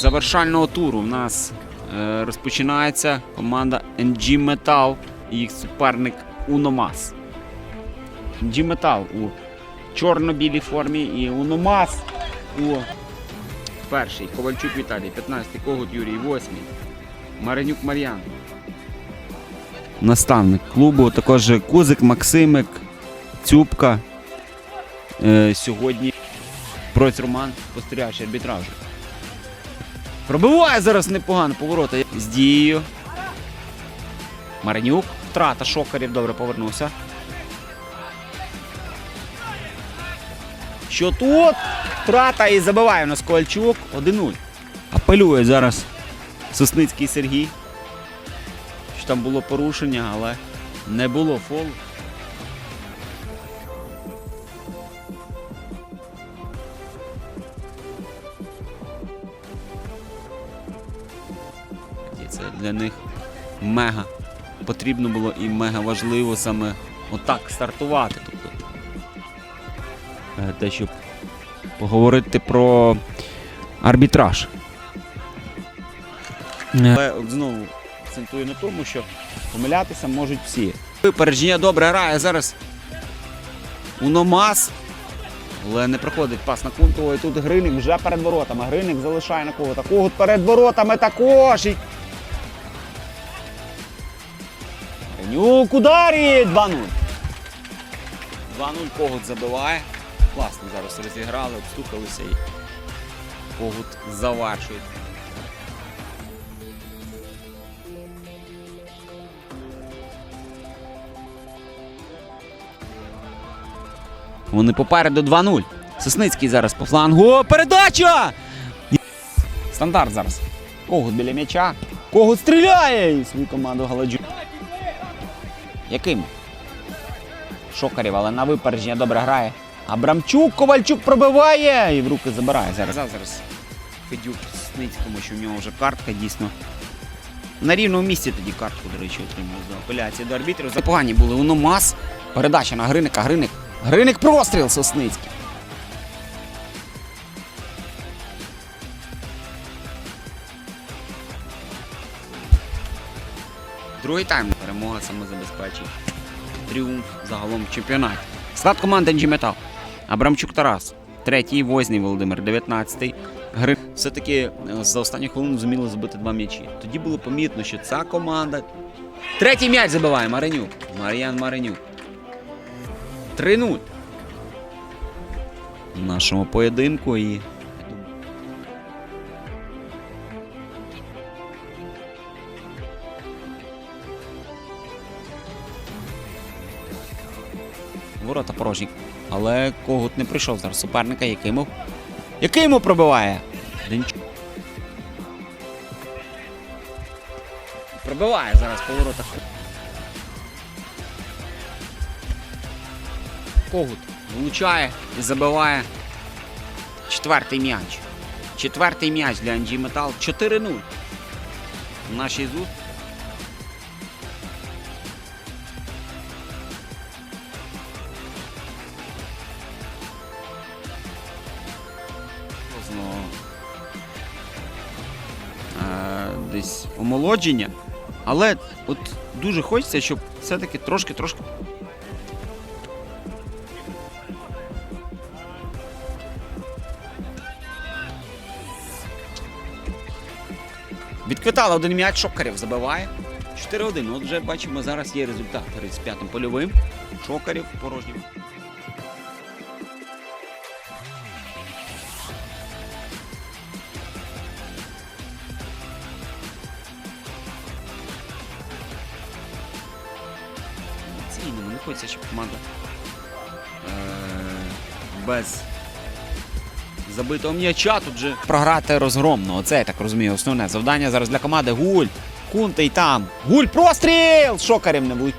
завершального туру у нас е, розпочинається команда NG Metal і їх суперник Уномас. NG Metal у чорно-білій формі і Уномас у перший. Ковальчук Віталій, 15-й Когут Юрій, 8-й. Маринюк Мар'ян. Наставник клубу, також Кузик, Максимик, Цюбка. Е, сьогодні Проць Роман, спостерігач арбітражу. Пробиває зараз непогано поворота з дією. Маринюк. Втрата Шокарів добре повернувся. Що тут? Втрата і забиває у нас Ковальчук. 1-0. Апелює зараз Сосницький Сергій. Що там було порушення, але не було фолу. Це для них мега потрібно було і мега важливо саме отак стартувати. Тобто, е, те, щоб поговорити про арбітраж. Але знову акцентую на тому, що помилятися можуть всі. Випередження добре грає зараз Уномас. Але не проходить пас на Кунтова. І тут Гриник вже перед воротами. Гриник залишає на кого такого перед воротами також. І... Гринюк ударить! 2-0. 2-0 Когут забиває. Класно зараз розіграли, обстукалися і Когут завершує. Вони попереду 2-0. Сосницький зараз по флангу. Передача! Стандарт зараз. Когут біля м'яча. Когут стріляє! І свою команду Галаджу. Яким? Шокарів, але на випередження добре грає. Абрамчук, Ковальчук пробиває і в руки забирає зараз. Зараз Федюк Сосницькому, що в нього вже картка дійсно. На рівному місці тоді картку, до речі, отримав за апеляції до арбітрів. Запогані були. Воно мас. Передача на Гриника. Гриник. Гриник простріл Сосницький. Другий тайм перемога самозабезпечить. Тріумф загалом в чемпіонаті. Склад команди NG Metal. Абрамчук Тарас. Третій Возній Володимир, 19-й. Гри все-таки е, за останню хвилину зуміли забити два м'ячі. Тоді було помітно, що ця команда. Третій м'яч забиває Маринюк. Мар'ян Маринюк. 3-0. В нашому поєдинку і. Ворота порожні. Але Когут не прийшов зараз суперника, Якимов. Якимов пробиває. Денчук. Пробиває зараз по воротах. Когут влучає і забиває четвертий м'яч. Четвертий м'яч для Анджі Метал. 4-0. В нашій зустрічі. Десь омолодження. Але от дуже хочеться, щоб все-таки трошки-трошки. Відквитали один м'яч, Шокарів забиває. 4-1. От вже бачимо, зараз є результат 35-м польовим. Шокарів порожнім. Щоб команда е- без забитого м'яча тут же програти розгромно. Оце я так розумію. Основне завдання зараз для команди. Гуль. Кунтей там. Гуль простріл! Шокарів не влучив.